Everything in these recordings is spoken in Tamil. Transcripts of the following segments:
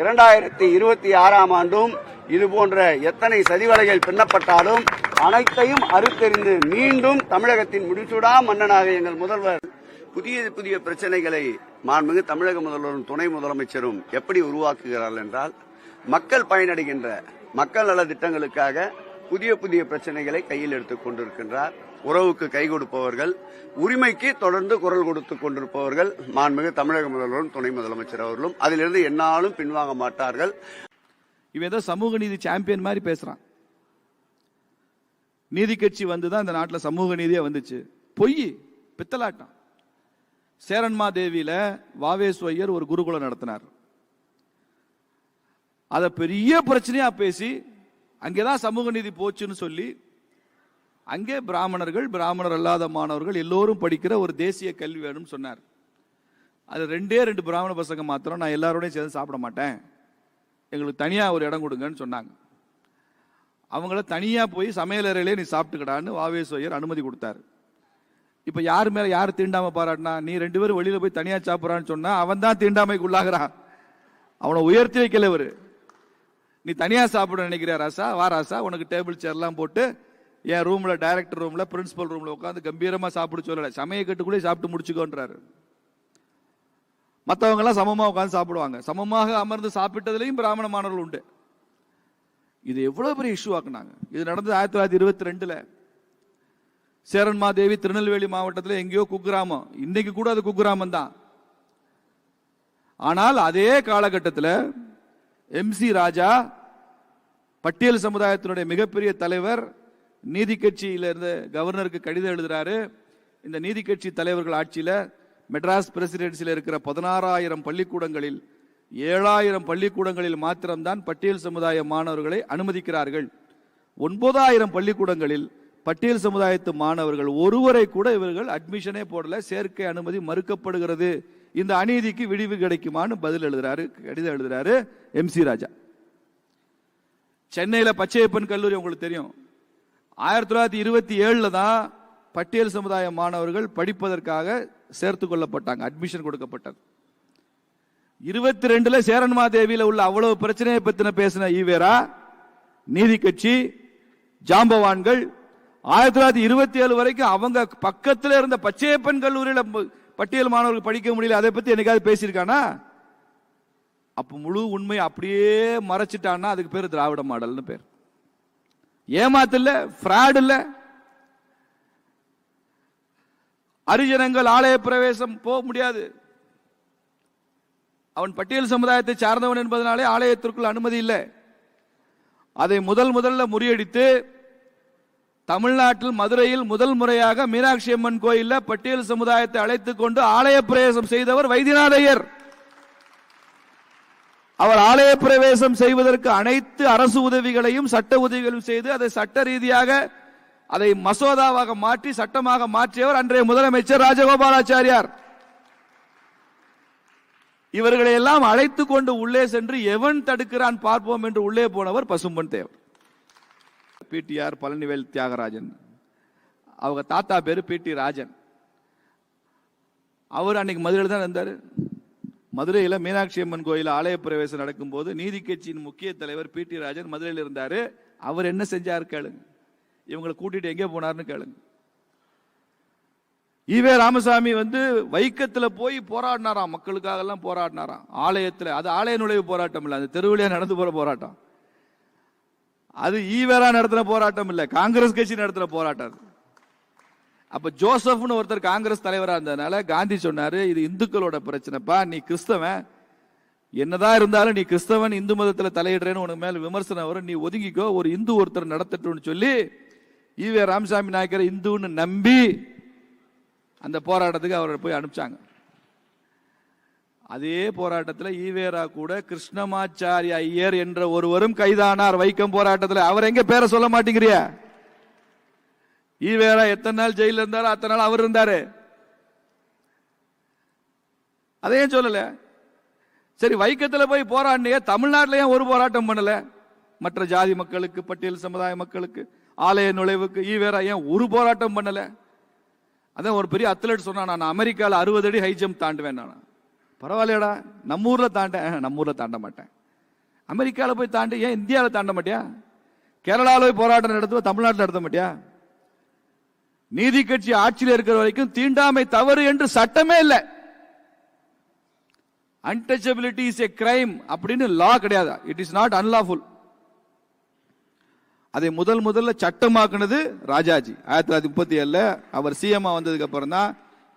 இரண்டாயிரத்தி இருபத்தி ஆறாம் ஆண்டும் இது போன்ற எத்தனை சதிவலைகள் பின்னப்பட்டாலும் அனைத்தையும் அறுத்தெறிந்து மீண்டும் தமிழகத்தின் முடிச்சுடா மன்னனாக எங்கள் முதல்வர் புதிய புதிய பிரச்சனைகளை மாண்புமிகு தமிழக முதல்வரும் துணை முதலமைச்சரும் எப்படி உருவாக்குகிறார்கள் என்றால் மக்கள் பயனடைகின்ற மக்கள் நல திட்டங்களுக்காக புதிய புதிய பிரச்சனைகளை கையில் எடுத்துக் கொண்டிருக்கின்றார். உறவுக்கு கை கொடுப்பவர்கள் உரிமைக்கு தொடர்ந்து குரல் கொடுத்துக் கொண்டிருப்பவர்கள் மாண்புமிகு தமிழக முதல்வரும் துணை முதலமைச்சர் அவர்களும். அதிலிருந்து என்னாலும் பின்வாங்க மாட்டார்கள். இவன் ஏதோ சமூக நீதி சாம்பியன் மாதிரி பேசுறான். நீதி கட்சி வந்து தான் இந்த நாட்டில் சமூக நீதியே வந்துச்சு. பொய் பித்தலாட்டம். சேரன்மா தேவியில வாவேஸ்வய்யர் ஒரு குருகுலம் நடத்தினார். அதை பெரிய பிரச்சனையா பேசி அங்கேதான் சமூக நீதி போச்சுன்னு சொல்லி அங்கே பிராமணர்கள் பிராமணர் அல்லாத மாணவர்கள் எல்லோரும் படிக்கிற ஒரு தேசிய கல்வி வேணும்னு சொன்னார். அது ரெண்டே ரெண்டு பிராமண பசங்க மாத்திரம் நான் எல்லாரோடையும் சேர்ந்து சாப்பிட மாட்டேன். எங்களுக்கு தனியாக ஒரு இடம் கொடுங்கன்னு சொன்னாங்க. அவங்கள தனியாக போய் சமையலறையிலே நீ சாப்பிட்டுக்கடான்னு வாவேஸ்வயர் அனுமதி கொடுத்தாரு. இப்போ யார் மேலே யார் தீண்டாமல் பாராட்டினா நீ ரெண்டு பேரும் வெளியில் போய் தனியாக சாப்பிட்றான்னு சொன்னால் அவன் தான் தீண்டாமைக்கு உள்ளாகிறான். அவனை உயர்த்தி வைக்கல இவர். நீ தனியாக சாப்பிட நினைக்கிறியா ராசா? வா ராசா உனக்கு டேபிள் சேர்லாம் போட்டு என் ரூமில் டைரக்டர் ரூமில் பிரின்சிபல் ரூமில் உட்காந்து கம்பீரமாக சாப்பிட சொல்லலை. சமய கூட சாப்பிட்டு முடிச்சுக்கோன்றாரு. மற்றவங்க எல்லாம் உட்காந்து சாப்பிடுவாங்க. சமமாக அமர்ந்து சாப்பிட்டதுலையும் பிராமண மாணவர்கள் உண்டு. இது எவ்வளவு பெரிய இஷ்யூ ஆக்குனாங்க. இது நடந்தது ஆயிரத்தி தொள்ளாயிரத்தி இருபத்தி ரெண்டுல. சேரன்மாதேவி திருநெல்வேலி மாவட்டத்தில் எங்கேயோ குக்கிராமம். இன்னைக்கு கூட அது குக்கிராமம் தான். ஆனால் அதே காலகட்டத்தில் எம்சி ராஜா பட்டியல் சமுதாயத்தினுடைய மிகப்பெரிய தலைவர் நீதி கட்சியில இருந்த கவர்னருக்கு கடிதம் எழுதுறாரு. இந்த நீதி கட்சி தலைவர்கள் ஆட்சியில மெட்ராஸ் பிரசிடென்சியில் இருக்கிற பதினாறாயிரம் பள்ளிக்கூடங்களில் ஏழாயிரம் பள்ளிக்கூடங்களில் மாத்திரம்தான் பட்டியல் சமுதாய மாணவர்களை அனுமதிக்கிறார்கள். ஒன்பதாயிரம் பள்ளிக்கூடங்களில் பட்டியல் சமுதாயத்து மாணவர்கள் ஒருவரை கூட இவர்கள் அட்மிஷனே போடல சேர்க்கை அனுமதி மறுக்கப்படுகிறது. இந்த அநீதிக்கு விடிவு கிடைக்குமான்னு பதில் எழுதுறாரு கடிதம் எழுதுறாரு எம் சி ராஜா. சென்னையில் பச்சையப்பன் கல்லூரி உங்களுக்கு தெரியும். ஆயிரத்தி தொள்ளாயிரத்தி இருபத்தி ஏழில் தான் பட்டியல் சமுதாய மாணவர்கள் படிப்பதற்காக சேர்த்து கொள்ளப்பட்டாங்க அட்மிஷன் கொடுக்கப்பட்டது. இருபத்தி ரெண்டுல சேரன்மாதேவியில உள்ள அவ்வளவு பிரச்சனையை பத்தின பேசின ஈவேரா நீதி கட்சி ஜாம்பவான்கள் ஆயிரத்தி தொள்ளாயிரத்தி இருபத்தி ஏழு வரைக்கும் அவங்க பக்கத்தில் இருந்த பச்சையப்பன் கல்லூரியில ப- பட்டியல் மாணவர்கள் படிக்க முடியல அதை பத்தி என்னைக்காவது பேசியிருக்கானா? அப்ப முழு உண்மை அப்படியே மறைச்சிட்டான்னா அதுக்கு பேர் திராவிட மாடல்னு பேர். ஏமாத்து இல்ல fraud இல்ல. அரிஜனங்கள் ஆலய பிரவேசம் போக முடியாது. அவன் பட்டியல் சமுதாயத்தை சார்ந்தவன் என்பதனாலே ஆலயத்திற்குள் அனுமதி இல்லை. அதை முதல் முதல்ல முறியடித்து தமிழ்நாட்டில் மதுரையில் முதல் முறையாக மீனாட்சி அம்மன் கோயிலில் பட்டியல் சமுதாயத்தை அழைத்துக் கொண்டு ஆலய பிரவேசம் செய்தவர் வைத்தியநாதையர். ஐயர் அவர் ஆலய பிரவேசம் செய்வதற்கு அனைத்து அரசு உதவிகளையும் சட்ட உதவிகளும் செய்து அதை சட்ட ரீதியாக அதை மசோதாவாக மாற்றி சட்டமாக மாற்றியவர் அன்றைய முதலமைச்சர் ராஜகோபாலாச்சாரியார். இவர்களை எல்லாம் அழைத்து கொண்டு உள்ளே சென்று எவன் தடுக்கிறான் பார்ப்போம் என்று உள்ளே போனவர் பசும்பன் தேவர். பிடிஆர் பழனிவேல் தியாகராஜன். அவங்க தாத்தா பேரு பிடி ராஜன். அவர் அன்னைக்கு மதுரையில் தான் இருந்தார். மதுரையில் மீனாட்சி அம்மன் கோயில் ஆலய பிரவேசம் நடக்கும்போது நீதி கட்சியின் முக்கிய தலைவர் பி டி ராஜன் மதுரையில் இருந்தார். அவர் என்ன செஞ்சார் கேளுங்க. இவங்களை கூட்டிட்டு எங்கே போனார்னு கேளுங்க. ஈவே ராமசாமி வந்து வைக்கத்தில் போய் போராடினாராம். மக்களுக்காக எல்லாம் போராடினாராம். ஆலயத்தில் அது ஆலய நுழைவு போராட்டம் இல்லை அது தெருவிலே நடந்து போகிற போராட்டம். அது ஈவேரா நடத்தின போராட்டம் இல்லை காங்கிரஸ் கட்சி நடத்தின போராட்டம் அது. அப்ப ஜோசப்னு ஒருத்தர் காங்கிரஸ் தலைவராக இருந்ததுனால காந்தி சொன்னாரு இது இந்துக்களோட பிரச்சனைப்பா நீ கிறிஸ்தவன். என்னதான் இருந்தாலும் நீ கிறிஸ்தவன் இந்து மதத்தில் தலையிடுறேன்னு உனக்கு மேல விமர்சனம் வரும். நீ ஒதுங்கிக்கோ ஒரு இந்து ஒருத்தர் நடத்தட்டும்னு சொல்லி ஈவே ராமசாமி நாயக்கரை இந்துன்னு நம்பி அந்த போராட்டத்துக்கு அவரை போய் அனுப்பிச்சாங்க. அதே போராட்டத்தில் ஈவேரா கூட கிருஷ்ணமாச்சாரிய ஐயர் என்ற ஒருவரும் கைதானார் வைக்கம் போராட்டத்தில். அவர் எங்க பேரை சொல்ல மாட்டேங்கிறியா? ஈவேரா எத்தனை நாள் ஜெயில இருந்தாரோ அத்தனை நாள் அவர் இருந்தாரு. அதையும் சொல்லல? சரி வைக்கத்தில் போய் போராடினே தமிழ்நாட்டில் ஏன் ஒரு போராட்டம் பண்ணல? மற்ற ஜாதி மக்களுக்கு பட்டியல் சமுதாய மக்களுக்கு ஆலய நுழைவுக்கு ஈவேரா ஏன் ஒரு போராட்டம் பண்ணல? அதான் ஒரு பெரிய அத்லெட் சொன்னா நான் அமெரிக்காவில் அறுபது அடி ஹை ஜம்ப் தாண்டுவேன் நான். பரவாயில்லையடா நம்ம ஊரில் தாண்டேன். நம்ம ஊரில் தாண்ட மாட்டேன். அமெரிக்காவில் போய் தாண்டி ஏன் இந்தியாவில் தாண்ட மாட்டியா? கேரளாவில் போய் போராட்டம் நடத்துவ தமிழ்நாட்டில் நடத்த மாட்டியா? நீதி கட்சி ஆட்சியில் இருக்கிற வரைக்கும் தீண்டாமை தவறு என்று சட்டமே இல்லை. அன்டச்சபிலிட்டி இஸ் எ கிரைம் அப்படின்னு லா கிடையாது. இட் இஸ் நாட் அன்லாஃபுல் அதை முதல் முதல்ல சட்டமாக்குனது ராஜாஜி. ஆயிரத்தி தொள்ளாயிரத்தி முப்பத்தி ஏழுல அவர் சிஎம் வந்ததுக்கு அப்புறம் தான்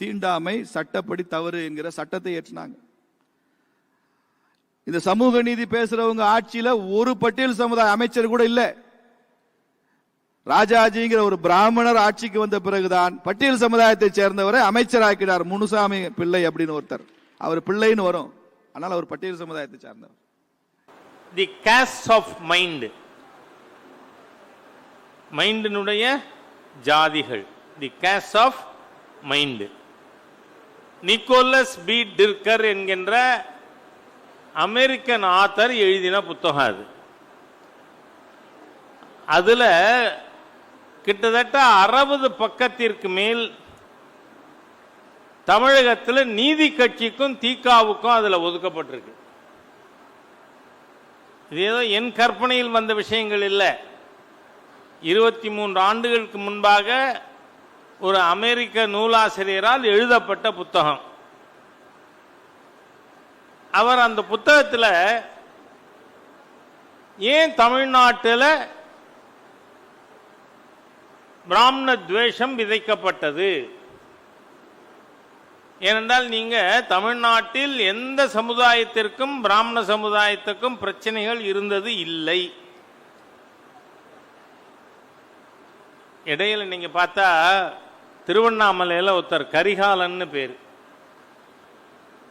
தீண்டாமை சட்டப்படி தவறு என்கிற சட்டத்தை ஏற்றினாங்க. இந்த சமூக நீதி பேசுறவங்க ஆட்சியில ஒரு பட்டியல் சமுதாய அமைச்சர் கூட இல்லை. ராஜாஜிங்கிற ஒரு பிராமணர் ஆட்சிக்கு வந்த பிறகுதான் பட்டியல் சமுதாயத்தை சேர்ந்தவரை அமைச்சராக்கினார் முனுசாமி பிள்ளை அப்படின்னு ஒருத்தர். அவர் பிள்ளைன்னு வரும். ஆனால் அவர் பட்டியல் சமுதாயத்தை சார்ந்தவர். தி கேஸ்ட் ஆஃப் மைண்ட் மைண்டினுடைய ஜாதிகள். The caste of mind Nicholas B Dirks என்கின்ற அமெரிக்கன் ஆத்தர் எழுதின புத்தகம் அது. அதுல கிட்டத்தட்ட அறுபது பக்கத்திற்கு மேல் தமிழகத்தில் நீதி கட்சிக்கும் தீகாவுக்கும் அதில் ஒதுக்கப்பட்டிருக்கு. இது ஏதோ என் கற்பனையில் வந்த விஷயங்கள் இல்லை. இருபத்தி மூன்று ஆண்டுகளுக்கு முன்பாக ஒரு அமெரிக்க நூலாசிரியரால் எழுதப்பட்ட புத்தகம். அவர் அந்த புத்தகத்தில் ஏன் தமிழ்நாட்டில் பிராமண துவேஷம் விதைக்கப்பட்டது. ஏனென்றால் நீங்க தமிழ்நாட்டில் எந்த சமுதாயத்திற்கும் பிராமண சமுதாயத்துக்கும் பிரச்சனைகள் இருந்தது இல்லை. இடையில நீங்க பார்த்தா திருவண்ணாமலையில ஒருத்தர் கரிகாலன்னு பேர்.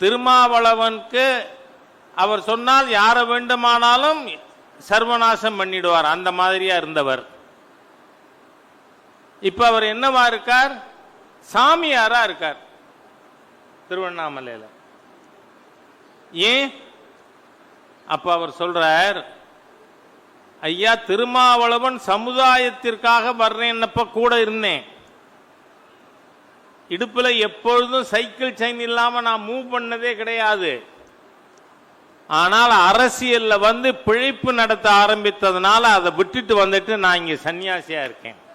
திருமாவளவனுக்கு அவர் சொன்னால் யாரை வேண்டுமானாலும் சர்வநாசம் பண்ணிடுவார். அந்த மாதிரியா இருந்தவர். இப்ப அவர் என்னவா இருக்கார்? சாமியாரா இருக்கார். திருவண்ணாமலையில். ஏன்? அப்ப அவர் சொல்றார் ஐயா திருமாவளவன் சமுதாயத்திற்காக வர்றேன்னப்ப கூட இருந்தேன். இடுப்புல எப்பொழுதும் சைக்கிள் செயின் இல்லாம நான் மூவ் பண்ணதே கிடையாது. ஆனால் அரசியல்ல வந்து பிழைப்பு நடத்த ஆரம்பித்ததுனால அதை விட்டுட்டு வந்துட்டு நான் இங்க சன்னியாசியா இருக்கேன்.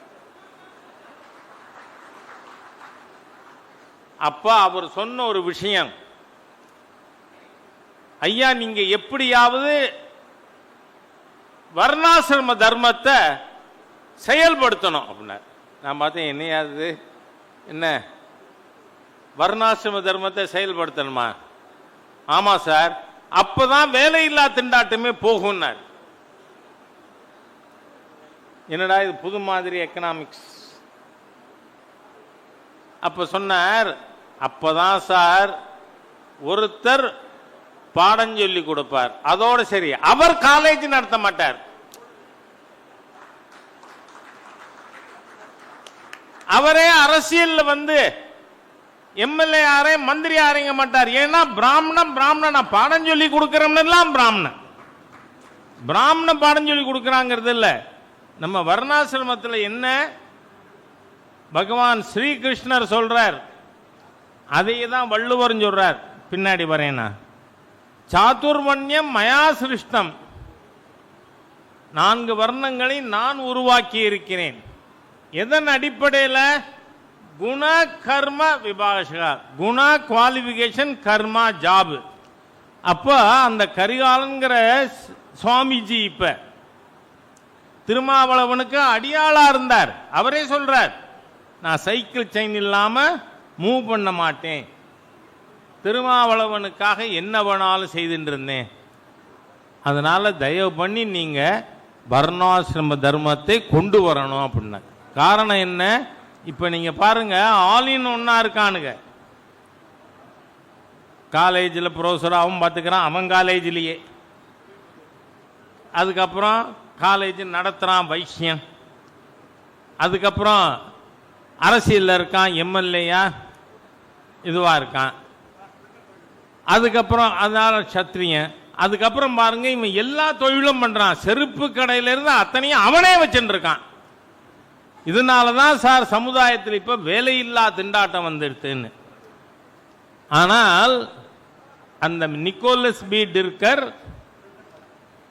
அப்போ அவர் சொன்ன ஒரு விஷயம். ஐயா நீங்க எப்படியாவது வர்ணாசிரம தர்மத்தை செயல்படுத்தணும் அப்படின்னார். நான் பார்த்தேன் என்னையாது? என்ன? வர்ணாசிரம தர்மத்தை செயல்படுத்தணுமா? ஆமா சார். அப்போதான் வேலையில்லா திண்டாட்டமே போகும்னார். என்னடா இது புது மாதிரி எக்கனாமிக்ஸ் அப்போ சொன்னார் அப்பதான் சார் ஒருத்தர் பாடம் சொல்லி கொடுப்பார். அதோட சரி அவர் காலேஜ் நடத்த மாட்டார். அவரே அரசியல்ல வந்து எம்எல்ஏ யாரே மந்திரி ஆரங்க மாட்டார். ஏன்னா பிராமணன் பிராமணன். நான் பாடம் சொல்லி கொடுக்கறோம்லாம் பிராமணன். பிராமண பாடம் சொல்லி கொடுக்கறாங்கிறது இல்ல. நம்ம வர்ணாசிரமத்தில் என்ன? பகவான் ஸ்ரீகிருஷ்ணர் சொல்றார் அதையே தான் வள்ளுவர் சொல்றார். பின்னாடி வரேனா. சாத்துர்மண்யம் மயா சிருஷ்டம். நான்கு வர்ணங்களை நான் உருவாக்கி இருக்கிறேன். எதன் அடிப்படையில்? குண கர்ம விபாஷகா குண குவாலிஃபிகேஷன் கர்மா ஜாப் அப்போ அந்த கரிகாலன்கிற சுவாமிஜி இப்ப திருமாவளவனுக்கு அடியாளா இருந்தார். அவரே சொல்றார் நான் சைக்கிள் செயின் இல்லாமல் மூவ் பண்ண மாட்டேன். திருமாவளவனுக்காக என்ன வேணாலும் செய்துட்டு இருந்தேன் தயவு பண்ணி நீங்கள் வர்ணாசிரம தர்மத்தை கொண்டு வரணும் அப்படின்னா. காரணம் என்ன? இப்போ நீங்கள் பாருங்க ஆலின் ஒன்றா இருக்கானுங்க. காலேஜில் ப்ரொஃபஸராகவும் பார்த்துக்கிறான் அவன் காலேஜிலேயே. அதுக்கப்புறம் காலேஜ் நடத்துகிறான் வைசியம் அதுக்கப்புறம் அரசியலில் இருக்கான் எம்எல்ஏயா? இதுவாக இருக்கான். அதுக்கப்புறம் அதனால் சத்திரியன். அதுக்கப்புறம் பாருங்க இவன் எல்லா தொழிலும் பண்ணுறான் செருப்பு கடையிலேருந்து அத்தனையும் அவனே வச்சுருக்கான் இதனால தான் சார் சமுதாயத்தில் இப்போ வேலையில்லா திண்டாட்டம் வந்துடுதுன்னு. ஆனால் அந்த நிக்கோலஸ் பி. டிர்கர்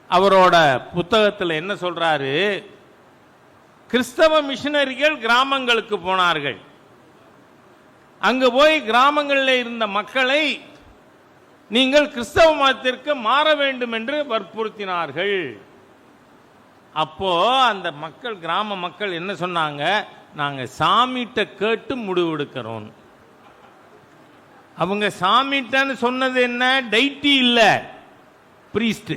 அவரோட புத்தகத்தில் என்ன சொல்றாரு? கிறிஸ்தவ மிஷினரிகள் கிராமங்களுக்கு போனார்கள். அங்கு போய் கிராமங்களில் இருந்த மக்களை நீங்கள் கிறிஸ்தவ மதத்திற்கு மாற வேண்டும் என்று வற்புறுத்தினார்கள். அப்போ அந்த மக்கள் கிராம மக்கள் என்ன சொன்னாங்க? நாங்கள் சாமிகிட்ட கேட்டு முடிவெடுக்கிறோம் அவங்க சாமிட்டன்னு சொன்னது என்ன? டைட்டி இல்லை. பிரீஸ்ட்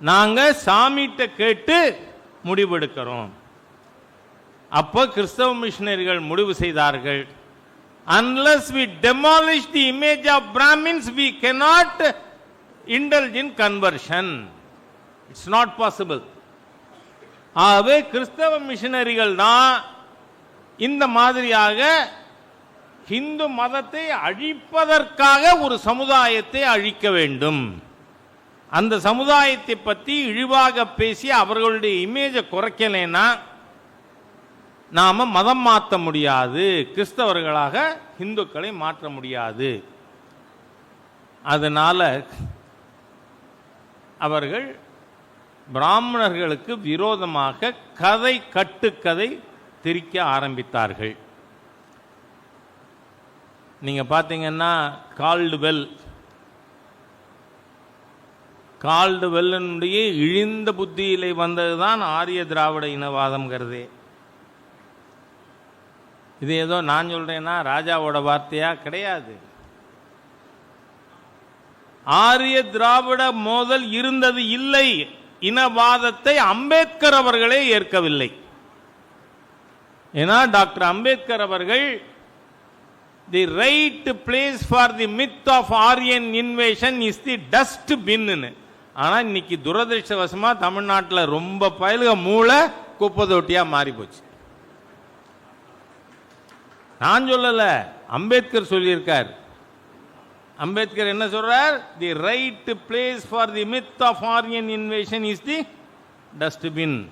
நாங்கள் சாமிகிட்ட கேட்டு முடிவெடுக்கிறோம் அப்போ கிறிஸ்தவ மிஷினரிகள் முடிவு செய்தார்கள் unless we demolish the image of Brahmins we cannot indulge in conversion it's not possible ஆகவே கிறிஸ்தவ மிஷினரிகள் தான் இந்த மாதிரியாக இந்து மதத்தை அழிப்பதற்காக ஒரு சமுதாயத்தை அழிக்க வேண்டும். அந்த சமுதாயத்தை பற்றி இழிவாக பேசி அவர்களுடைய இமேஜை குறைக்கலைன்னா நாம் மதம் மாற்ற முடியாது கிறிஸ்தவர்களாக இந்துக்களை மாற்ற முடியாது. அதனால் அவர்கள் பிராமணர்களுக்கு விரோதமாக கதை கட்டுக்கதை திரிக்க ஆரம்பித்தார்கள். நீங்கள் பார்த்தீங்கன்னா கால்டுவெல். கால்டுவெல்லனுடைய இழிந்த புத்தியிலே வந்ததுதான் ஆரிய திராவிட இனவாதம்ங்கிறதே. இது ஏதோ நான் சொல்கிறேன்னா ராஜாவோட வார்த்தையா? கிடையாது. ஆரிய திராவிட மோதல் இருந்தது இல்லை இனவாதத்தை அம்பேத்கர் அவர்களே ஏற்கவில்லை. ஏன்னா டாக்டர் அம்பேத்கர் அவர்கள் the right place for the myth of Aryan invasion is the dustbin ஆனால் இன்னைக்கு துரதிருஷ்டவசமாக தமிழ்நாட்டில் ரொம்ப பயலுக மூளை குப்பை தொட்டியா மாறி போச்சு நான் சொல்லல. அம்பேத்கர் சொல்லியிருக்கார். அம்பேத்கர் என்ன சொல்றார்? The right place for the myth of Aryan invasion is the dustbin